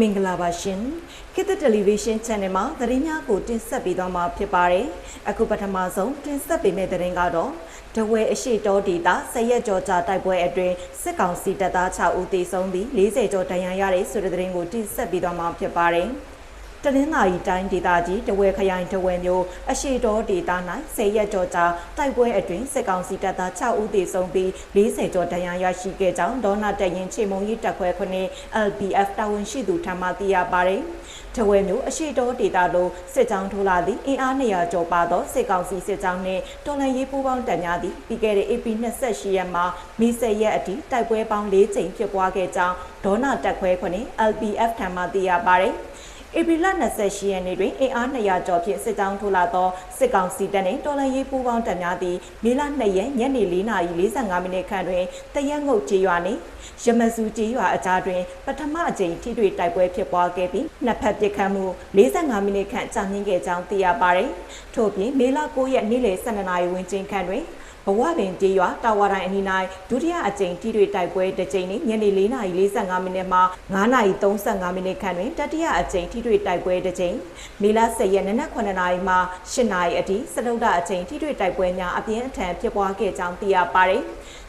မင်္ဂလာပါရှင်ခေတ်သစ်တယ်လီဗီရှင်း channel မှာသတင်းများကိုတင်ဆက်ပေးသွားမှာဖြစ်ပါတယ်အခုပထမဆုံးတင်ဆက်ပေးမယ့်သတင်းကတော့တဝဲအရှိတောဒေတာဆရက်ကြောကြာတိုက်ပွဲအတွင်းစစ်ကောင်စီတပ်သား6ဦးသေဆုံးပြီး40ကျော်ဒဏ်ရာရတဲ့ဆိုတဲ့သတင်းကိုတင်ဆက်ပေးသွားမှာဖြစ်ပါတယ် တနင်္လာရီတိုင်းဒေသကြီးတဝဲခရိုင်တဝဲမျိုးအရှိတော်ဒေသ၌ဆယ်ရက်ကျော်ကြာတိုက်ပွဲအတွင်းစစ်ကောင်စီတပ်သား6ဦးသေဆုံးပြီး40ကျော်ဒဏ်ရာရရှိခဲ့ကြောင်းဒေါနာတရင်ချေမုံကြီးတပ်ခွဲခုနှစ် LBF တာဝန်ရှိသူထံမှသိရပါတယ်။တဝဲမျိုးအရှိတော်ဒေသသို့စစ်ကြောင်းထိုးလာသည့်အင်အား200ကျော်ပါသောစစ်ကောင်စီစစ်ကြောင်းနှင့်တော်လှန်ရေးပူးပေါင်းတပ်များသည်ပြီးခဲ့တဲ့ AP 28ရက်မှာမီဆယ်ရက်အထိတိုက်ပွဲပေါင်း၄ကြိမ်ဖြစ်ပွားခဲ့ကြောင်းဒေါနာတပ်ခွဲခုနှစ် LBF ထံမှသိရပါတယ်။ ဧပြီလ28ရက်နေ့တွင်အင်အား200ကျော်ဖြင့်စစ်ကြောင်းထိုးလာသောစစ်ကောင်စီတပ်နှင့်တော်လှန်ရေးပူးပေါင်းတပ်များသည်မေလ2ရက်ညနေ4:45မိနစ်ခန့်တွင်တရက်ငုတ်ကြေးရွာနှင့်ရမစုကြေးရွာအကြားတွင်ပထမအကြိမ်ထိတွေ့တိုက်ပွဲဖြစ်ပွားခဲ့ပြီးနှစ်ဖက်ပစ်ခတ်မှု45မိနစ်ခန့်ကြာမြင့်ခဲ့ကြောင်းသိရပါသည်။ထို့ပြင်မေလ9ရက်နေ့လယ်12နာရီဝန်းကျင်ခန့်တွင် ဘဝပင်ကြေးရွာတာဝါတိုင်းအနီး၌ဒုတိယအကြိမ်ထိတွေ့တိုက်ပွဲတစ်ကြိမ်နှင့်ညနေ4:45မိနစ်မှ9:35မိနစ်ခန့်တွင်တတိယအကြိမ်ထိတွေ့တိုက်ပွဲတစ်ကြိမ်မေလ10ရက်နနက်9:00နာရီမှ10:00နာရီအထိစတုဒ္ဒအကြိမ်ထိတွေ့တိုက်ပွဲများအပြင်းအထန်ဖြစ်ပွားခဲ့ကြောင်းသိရပါသည်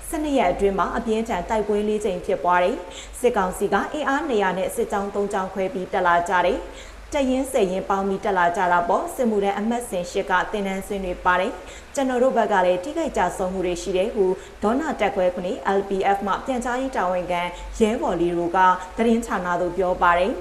စနစ်ရက်အတွင်းမှာအပြင်းထန်တိုက်ပွဲလေးကြိမ်ဖြစ်ပွားတယ်။စစ်ကောင်စီကအင်အား200နဲ့စစ်ကြောင်း3ကြောင်းခွဲပြီးတက်လာကြတယ်။ တရင်စရင်ပေါင်းပြီးတက်လာကြတာပေါ့စစ်မှုထမ်းအမတ်စင်ရှစ်ကတင်နန်းဆွေးနွေးပါတယ်ကျွန်တော်တို့ဘက်ကလည်းထိခိုက်ကြဆုံးမှုတွေရှိတယ်ဟုဒေါနာတက်ခွဲခုနှစ် LPF မှပြန်ကြားရေးတာဝန်ခံရဲဘော်လီတို့ကသတင်းဌာနသို့ပြောပါတယ်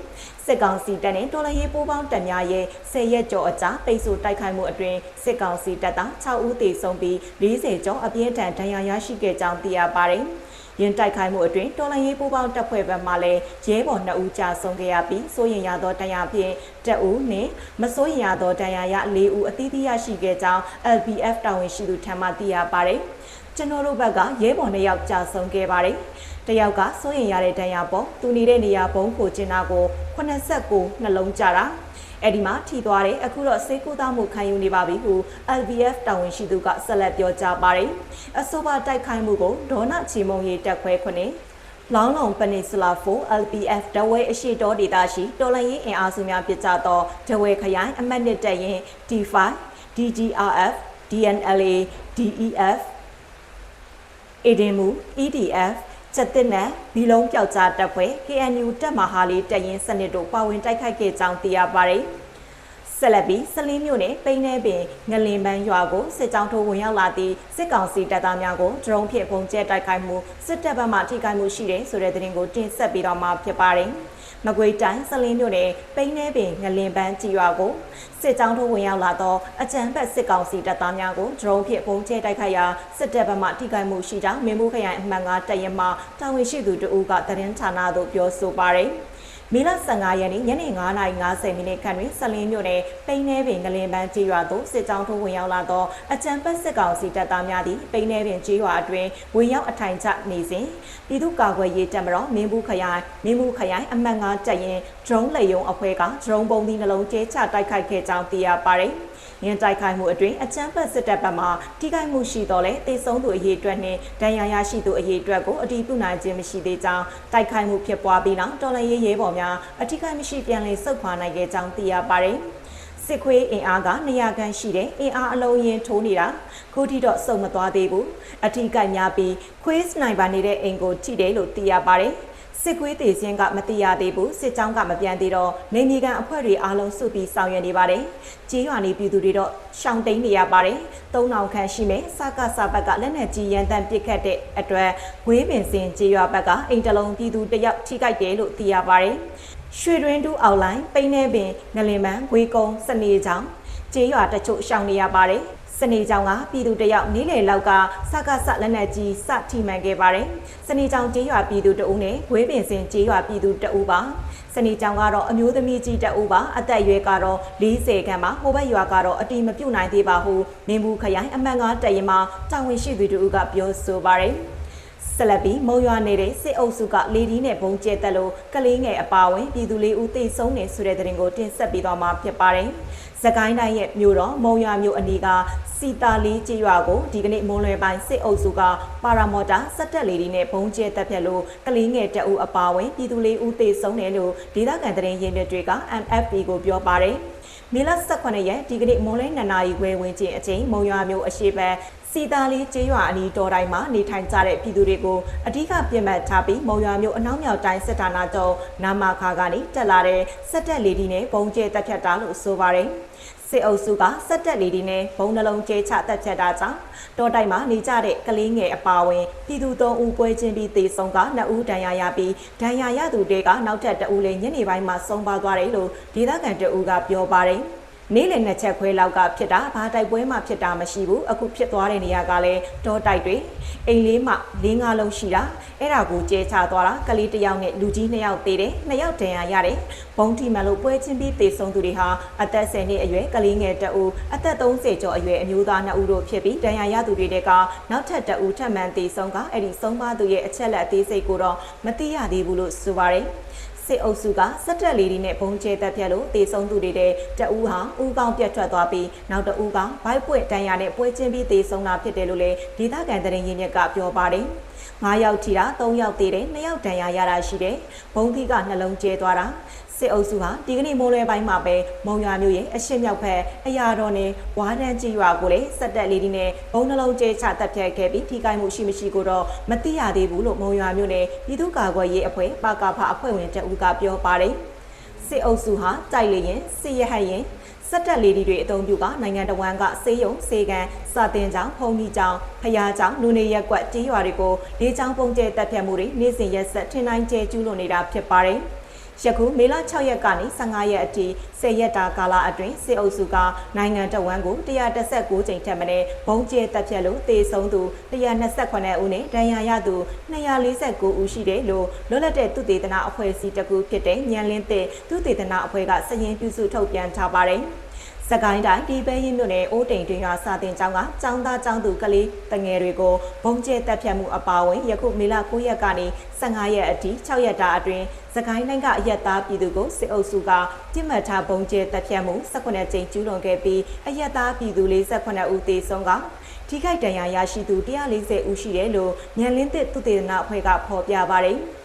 စစ်ကောင်စီတပ်နဲ့တော်လှန်ရေးပူးပေါင်းတပ်များရဲ့ဆယ်ရက်ကျော်အကြာပိတ်ဆို့တိုက်ခိုက်မှုအတွင်းစစ်ကောင်စီတပ်သား6ဦးသေဆုံးပြီး40ကျော်အပြင်းထန်ဒဏ်ရာရရှိခဲ့ကြောင်းသိရပါတယ်။ ရင်တိုက်ခိုက်မှုအတွင်းတော်လှန်ရေးပူးပေါင်းတပ်ဖွဲ့ဘက်မှလည်းရဲဘော်2ဦးကြာဆုံးခဲ့ရပြီးစိုးရင်ရသောတရားဖြင့်တပ်ဦးနှင့်မစိုးရင်ရသောတရားရ4ဦးအသီးသီးရရှိခဲ့ကြောင်း LBF တာဝန်ရှိသူထံမှသိရပါတယ်။ကျွန်တော်တို့ဘက်ကရဲဘော်2ယောက်ကြာဆုံးခဲ့ပါတယ်။တယောက်ကစိုးရင်ရတဲ့တရားပေါ်သူနေတဲ့နေရာဘုံကိုကျင်းတာကို89နှလုံးကြတာ။ အဲ့ဒီမှာထီသွားတယ်အခုတော့စေကူသားမှုခံယူနေပါပြီဟု LVF တာဝန်ရှိသူကဆက်လက်ပြောကြားပါတယ်အဆိုပါတိုက်ခိုက်မှုကိုဒေါနာချီမုံရီတက်ခွဲခွနဲ့လောင်းလုံးပနီဆလာ4 LPF ဒဝဲအရှိတော်ဒေသရှိတော်လန်ရေးအင်အားစုများပြကြသောဒဝဲခရိုင်အမှတ်နှစ်တက်ရင် D5 DGRF DNLA DEF အေဒင်မူ EDF ချက်တစ်နဲ့ဘီလုံးပျောက်ကြားတပ်ဖွဲ့ KNU တပ်မဟာလေးတပ်ရင်းစနစ်တို့ပါဝင်တိုက်ခိုက်ခဲ့ကြောင်းသိရပါတယ်။ဆက်လက်ပြီးစလင်းမြို့နယ်ပိန်းနေပင်ငလင်ပန်းရွာကိုစစ်ကြောင်းထိုးဝင်ရောက်လာသည့်စစ်ကောင်စီတပ်သားများကိုဒရုန်းဖြင့်ပုံကျဲတိုက်ခိုက်မှုစစ်တပ်ဘက်မှထိခိုက်မှုရှိတယ်ဆိုတဲ့သတင်းကိုတင်ဆက်ပေးတော့မှာဖြစ်ပါတယ်။ မကွေးတိုင်းစလင်းမြို့နယ်ပိန်းနေပင်ငလင်ပန်းကြီးရွာကိုစစ်ကြောင်းထိုးဝင်ရောက်လာသောအကြမ်းဖက်စစ်ကောင်စီတပ်သားများကိုဒရုန်းဖြင့်ပုံကျဲတိုက်ခိုက်ရာစစ်တပ်ဘက်မှထိခိုက်မှုရှိကြောင်းမင်းမှုခရိုင်အမှတ်9တပ်ရင်းမှတာဝန်ရှိသူတို့ကသတင်းဌာနသို့ပြောဆိုပါရယ်။ မေလ15ရက်နေ့ညနေ9:50မိနစ်ခန့်တွင်ဆလင်းမြို့နယ်ပိန်းနေပင်ကလင်ပန်းကျေးရွာသို့စစ်ကြောင်းထိုးဝင်ရောက်လာသောအကြံပတ်စစ်ကောင်စီတပ်သားများသည်ပိန်းနေပင်ကျေးရွာအတွင်းဝင်ရောက်အထိုင်ချနေစဉ်ပြည်သူ့ကာကွယ်ရေးတပ်မတော်မင်းဘူးခရိုင်မင်းဘူးခရိုင်အမှတ်9တပ်ရင်ဒရုန်းလေယုံအဖွဲ့ကဒရုန်းပုံသီးနှလုံးကျဲချတိုက်ခိုက်ခဲ့ကြောင်းသိရပါသည်။။ ရန်တိုက်ခိုက်မှုအတွင်းအကြမ်းဖက်စစ်တပ်ဘက်မှထိခိုက်မှုရှိတော့လဲတေဆုံးသူအရေးအတွက်နှင့်ဒဏ်ရာရရှိသူအရေးအတွက်ကိုအတည်ပြုနိုင်ခြင်းမရှိသေးကြောင်းတိုက်ခိုက်မှုဖြစ်ပွားပြီးနောက်တော်လှန်ရေးရဲဘော်များအထိခိုက်မရှိပြန်လည်ဆုတ်ခွာနိုင်ခဲ့ကြောင်းသိရပါတယ်။စစ်ခွေးအင်အားက200ခန့်ရှိတဲ့အင်အားအလုံးရင်ထိုးနေတာခုထိတော့စုံမသွားသေးဘူးအထိကိုက်များပြီးခွေးစနိုက်ပါနေတဲ့အိမ်ကိုထိတယ်လို့သိရပါတယ် စစ်ကွေးတေစင်းကမတိရသေးဘူးစစ်ကြောင်းကမပြန်သေးတော့နေမြေကန်အဖွဲ့တွေအားလုံးစုပြီးဆောင်ရွက်နေပါတယ်ကြေးရွာနေပြည်သူတွေတော့ရှောင်တိန်နေရပါတယ်သုံးအောင်ခန့်ရှိမယ်စကစဘက်ကလက်နက်ကြီးရန်တမ်းပစ်ခတ်တဲ့အတွက်ဝေးပင်စင်ကြေးရွာဘက်ကအိမ်တလုံးပြည်သူတယောက်ထိခိုက်တယ်လို့သိရပါတယ်ရွှေတွင်းတူအောက်လိုင်းပိန်းနေပင်ငလင်မန်းဝေကုံစနေချောင်းကြေးရွာတချို့ရှောင်နေရပါတယ် စနေကြောင်ကပြည်သူတယောက်နီးလေလောက်ကစကစလက်နက်ကြီးစထိမှန်ခဲ့ပါတယ်။စနေကြောင်ကျေးရွာပြည်သူတအုပ်နဲ့ဝေးပင်စင်ကျေးရွာပြည်သူတအုပ်ပါ။စနေကြောင်ကတော့အမျိုးသမီးကြီးတအုပ်ပါအသက်အရွယ်ကတော့40ခန့်ပါဟိုဘက်ရွာကတော့အတိမပြုတ်နိုင်သေးပါဟုမင်းဘူးခရိုင်အမှန်ကားတရင်မှာတာဝန်ရှိသူတို့ကပြောဆိုပါတယ်။ဆလပီမုံရွာနေတဲ့စစ်အုပ်စုကလေဒီနဲ့ဘုံကျဲတက်လို့ကလေးငယ်အပါဝင်ပြည်သူလေးဦးတိတ်ဆုံးနေဆိုတဲ့တဲ့ရင်ကိုတင်ဆက်ပေးသွားမှာဖြစ်ပါတယ်။ စကိုင်းတိုင်းရဲ့မြို့တော်မုံရွာမြို့အနီးကစီတာလီကျေးရွာကိုဒီကနေ့မွန်လွယ်ပိုင်းစစ်အုပ်စုကပါရာမော်တာစက်တက်လေးတွေနဲ့ဘုံကျဲတက်ဖြတ်လို့ကလေးငယ်တအူအပါဝင်ပြည်သူလေးဦးသေဆုံးတယ်လို့ဒေသခံသတင်းရင်းမြစ်တွေက MFP ကိုပြောပါတယ်။မေလ18ရက်ဒီကနေ့မွန်လွယ်2နာရီခွဲဝန်းကျင်အချိန်မုံရွာမြို့အရှိဘက် စီတာလီကျေးရွာအနီးတော်တိုင်းမှာနေထိုင်ကြတဲ့ပြည်သူတွေကိုအ धिक ပြင်မှတ်ထားပြီးမုံရွာမြို့အနောက်မြောက်တိုင်းစစ်ဌာနချုပ်နာမခါကနေတက်လာတဲ့စက်တက်လေးဒီနဲ့ပုံကျဲတက်ဖြတ်တာလို့ဆိုပါတယ်။စစ်အုပ်စုကစက်တက်လေးဒီနဲ့ဘုံနှလုံးကျဲချတက်ဖြတ်တာကြောင့်တော်တိုင်းမှာနေကြတဲ့ကလေးငယ်အပါအဝင်ပြည်သူသုံးဦးပွဲချင်းပြီးသေဆုံးကနှစ်ဦးဒဏ်ရာရပြီးဒဏ်ရာရသူတွေကနောက်ထပ်တဦးလေးညနေပိုင်းမှာဆုံးပါသွားတယ်လို့ဒေသခံတအူးကပြောပါတယ်။ နေ့လည်နှစ်ချက်ခွဲလောက်ကဖြစ်တာဘာတိုက်ပွဲမှဖြစ်တာမရှိဘူးအခုဖြစ်သွားတဲ့နေရာကလည်းတောတိုက်တွေအိမ်လေးမှလေးငါးလုံးရှိတာအဲ့ဒါကိုကျဲချသွားတာကလေးတစ်ယောက်နဲ့လူကြီးနှစ်ယောက်သေးတယ်နှစ်ယောက်ဒဏ်ရာရတယ်ဘုံထီမှလို့ပွဲချင်းပြီးသေဆုံးသူတွေဟာအသက်10နှစ်အရွယ်ကလေးငယ်တအူအသက်30ကျော်အရွယ်အမျိုးသား2ဦးတို့ဖြစ်ပြီးဒဏ်ရာရသူတွေကနောက်ထပ်တအူထပ်မံသေဆုံးကအဲ့ဒီဆုံးပါသူရဲ့အချက်လက်အသေးစိတ်ကိုတော့မသိရသေးဘူးလို့ဆိုပါတယ် စစ်အုပ်စုကစက်တက်လေးတွေနဲ့ဘုံကျဲတက်ဖြတ်လို့တေဆုံးသူတွေတဲ့တအူးဟာဦးကောင်းပြတ်ထွက်သွားပြီးနောက်တအူးကဘိုက်ပွင့်တန်ရနဲ့ပွဲချင်းပြီးတေဆုံးတာဖြစ်တယ်လို့လည်းဒေသခံသတင်းရင်းမြစ်ကပြောပါတယ်။၅ယောက်ထိတာ၃ယောက်သေးတယ်၂ယောက်တန်ရရတာရှိတယ်။ဘုံသီးကနှလုံးကျဲသွားတာ စစ်အုပ်စုဟာဒီကနေ့မိုးလွဲပိုင်းမှာပဲမုံရွာမြို့ရဲ့အရှင်းမြောက်ဘက်အရာတော်နဲ့ဝါးတန်းကြီးရွာကိုလည်းစက်တက်လေးဒီနဲ့ဘုံနှလုံးကျဲချတပ်ဖြတ်ခဲ့ပြီးထိခိုက်မှုရှိမရှိကိုတော့မသိရသေးဘူးလို့မုံရွာမြို့နယ်ပြည်သူ့ကာကွယ်ရေးအဖွဲ့ပါကာဖအဖွဲ့ဝင်တဦးကပြောပါတယ်စစ်အုပ်စုဟာတိုက်လေရင်စစ်ရဟတ်ရင်စက်တက်လေးတွေအုံပြုကနိုင်ငံတော်ဝန်ကစေယုံစေကန်စာတင်ကြောင်ဖုံကြီးကြောင်ဖျားကြောင်လူနေရက်ကွက်တီးရွာတွေကိုလေးချောင်းပုံကျဲတက်ဖြတ်မှုတွေနေ့စဉ်ရက်ဆက်ထင်တိုင်းကျဲကျူးလွန်နေတာဖြစ်ပါတယ်။ ယခုမေလ6ရက်ကနေ15ရက်အထိ10ရက်တာကာလအတွင်းစစ်အုပ်စုကနိုင်ငံတော်ဝန်ကို139ကြိမ်ထက်မနည်းဘုံကျဲတပ်ဖြတ်လို့တေဆုံးသူ128ဦးနဲ့ဒဏ်ရာရသူ249ဦးရှိတယ်လို့လွတ်လပ်တဲ့သူတေသနာအဖွဲ့အစည်းတစ်ခုဖြစ်တဲ့ညံလင်းတဲ့သူတေသနာအဖွဲ့ကစည်ရင်ပြုစုထုတ်ပြန်ထားပါတယ်။ စကိုင်းတိုင်းဒီပဲရင်မြို့နယ်အိုးတိန်တွင်ကစာတင်ကျောင်းကကျောင်းသားကျောင်းသူကလေးတငယ်တွေကိုဘုံကျဲတက်ဖြတ်မှုအပါအဝင်ယခုမေလ9ရက်ကနေ15ရက်အထိ6ရက်တာအတွင်းစကိုင်းတိုင်းကအရက်သားပြည်သူကိုစစ်အုပ်စုကပြစ်မှတ်ထားဘုံကျဲတက်ဖြတ်မှု18ကြိမ်ကျူးလွန်ခဲ့ပြီးအရက်သားပြည်သူ48ဦးသေဆုံးကထိခိုက်ဒဏ်ရာရရှိသူ140ဦးရှိတယ်လို့ညံလင်းသစ်သုတေသနအဖွဲ့ကဖော်ပြပါတယ်။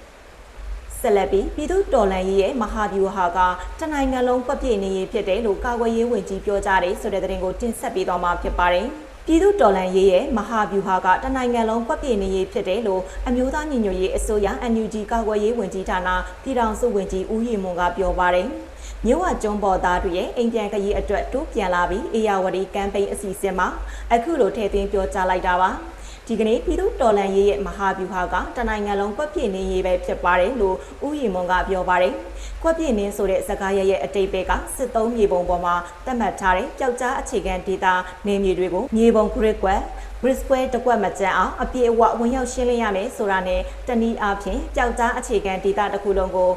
ဆက်လက်ပြီးပြည်သူတော်လှန်ရေးရဲ့မဟာဗျူဟာကတနိုင်ငံလုံးကွက်ပြေနေရေးဖြစ်တယ်လို့ကာကွယ်ရေးဝန်ကြီးပြောကြားတယ်ဆိုတဲ့သတင်းကိုတင်ဆက်ပေးသွားမှာဖြစ်ပါတယ်။ပြည်သူတော်လှန်ရေးရဲ့မဟာဗျူဟာကတနိုင်ငံလုံးကွက်ပြေနေရေးဖြစ်တယ်လို့အမျိုးသားညီညွတ်ရေးအစိုးရ NUG ကာကွယ်ရေးဝန်ကြီးဌာနပြည်ထောင်စုဝန်ကြီးဦးရီမွန်ကပြောပါတယ်။မြို့ဝကျွန်းပေါ်သားတွေရဲ့အိမ်ပြန်ခရီးအတွက်တိုးပြန်လာပြီးအေယာဝတီကမ်ပိန်းအစီအစဉ်မှာအခုလိုထည့်သွင်းပြောကြားလိုက်တာပါ။ ဒီကနေ့ပြည်သူတော်လှန်ရေးရဲ့မဟာဗျူဟာကတနိုင်ငံလုံးကွက်ပြည့်နေရေးပဲဖြစ်ပါတယ်လို့ဦးရီမွန်ကပြောပါတယ်။ကွက်ပြည့်နေဆိုတဲ့စကားရရဲ့အတိတ်ပဲကစစ်သုံးမြေပုံပေါ်မှာသတ်မှတ်ထားတဲ့ပျောက်ကြားအခြေခံဒေတာနေမြေတွေကိုမြေပုံခရစ်ကွက် Brisbane တကွက်မကြမ်းအောင်အပြည့်အဝဝင်ရောက်ရှင်းလင်းရမယ်ဆိုတာနဲ့တနည်းအားဖြင့်ပျောက်ကြားအခြေခံဒေတာတစ်ခုလုံးကို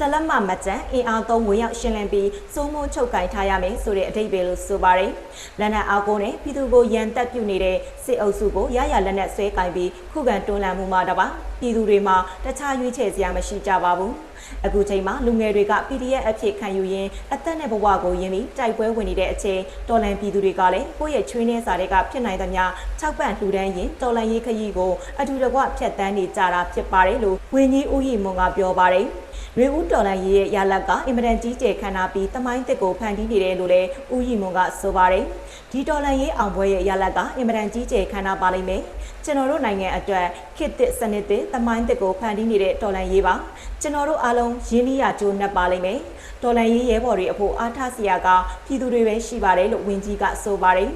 တလက်မမကြံအင်အားသုံးဝင်ရောက်ရှင်းလင်းပြီးစိုးမိုးချုပ်ကင်ထားရမယ်ဆိုတဲ့အဓိပ္ပာယ်လို့ဆိုပါတယ်။လက်နက်အားကိုနဲ့ပြည်သူကိုရန်တက်ပြုနေတဲ့စစ်အုပ်စုကိုရရလက်နက်ဆွဲကင်ပြီးခုခံတွန်းလှန်မှုမှာတပါပြည်သူတွေမှာတခြားရွေးချယ်စရာမရှိကြပါဘူး။အခုချိန်မှာလူငယ်တွေက PDF အဖြစ်ခံယူရင်းအသက်နဲ့ဘဝကိုယဉ်ပြီးတိုက်ပွဲဝင်နေတဲ့အချိန်တော်လန်ပြည်သူတွေကလည်းကိုယ့်ရဲ့ချွေးနှဲစာတွေကဖြစ်နိုင်သမျှ၆ပန့်လှူဒန်းရင်တော်လန်ရေးခရီးကိုအထူးတကွဖြတ်တန်းနေကြတာဖြစ်ပါတယ်လို့ဝင်းကြီးဦးရီမွန်ကပြောပါတယ်။ ရွေဦးတော်လိုင်းရေးရဲ့ရလတ်ကအင်မတန်ကြီးကျယ်ခမ်းနားပြီးတမိုင်းတစ်ကိုဖန်တီးနေတယ်လို့လည်းဦးရီမွန်ကဆိုပါတယ်ဒီတော်လိုင်းရေးအောင်ပွဲရဲ့ရလတ်ကအင်မတန်ကြီးကျယ်ခမ်းနားပါလိမ့်မယ်ကျွန်တော်တို့နိုင်ငံအတွက်ခေတ်သစ်စနစ်သစ်တမိုင်းသစ်ကိုဖန်တီးနေတဲ့တော်လန်ရေးပါကျွန်တော်တို့အားလုံးရင်းနှီးရကြိုးနှက်ပါလိမ့်မယ်တော်လန်ရေးရဲဘော်တွေအဖို့အားထားစရာကပြည်သူတွေပဲရှိပါတယ်လို့ဝန်ကြီးကဆိုပါတယ်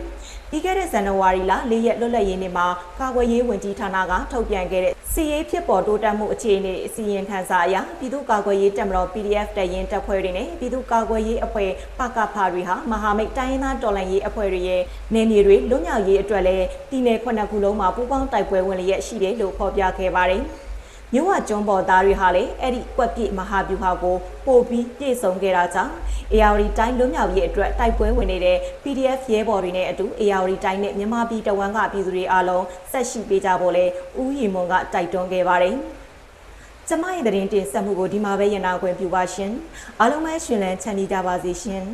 ပြီးခဲ့တဲ့ဇန်နဝါရီလ၄ရက်လွတ်လပ်ရေးနေ့မှာကာကွယ်ရေးဝန်ကြီးဌာနကထုတ်ပြန်ခဲ့တဲ့စီရေးဖြစ်ပေါ်တိုးတက်မှုအခြေအနေအစီရင်ခံစာအရပြည်သူ့ကာကွယ်ရေးတပ်မတော် PDF တပ်ရင်းတပ်ဖွဲ့တွေနဲ့ပြည်သူ့ကာကွယ်ရေးအဖွဲ့ပကဖာတွေဟာမဟာမိတ်တိုင်းရင်းသားတော်လှန်ရေးအဖွဲ့တွေရဲ့နေမြေတွေလွတ်မြောက်ရေးအတွက်လည်းပြည်내ခုနှစ်ခုလုံးမှာပူးပေါင်းတိုက်ပွဲဝင်လျက်ရှိတယ်လို့ဖော်ပြခဲ့ပါတယ်။ မြို့ဝကျွန်းပေါ်သားတွေဟာလည်းအဲ့ဒီကွက်ပြည့်မဟာဗျူဟာကိုပို့ပြီးပြည့်စုံခဲ့တာကြောင့် AR တိုင်းလွတ်မြောက်ရေးအတွက်တိုက်ပွဲဝင်နေတဲ့ PDF ရဲဘော်တွေနဲ့အတူ AR တိုင်းနဲ့မြန်မာပြည်တဝန်ကပြည်သူတွေအားလုံးဆက်ရှိပေးကြဖို့လဲဦးရီမွန်ကတိုက်တွန်းခဲ့ပါတယ်ကျမရဲ့သတင်းတင်ဆက်မှုကိုဒီမှာပဲရနာခွင့်ပြုပါရှင်အားလုံးပဲရှင်လန်းချမ်းမြေကြပါစေရှင်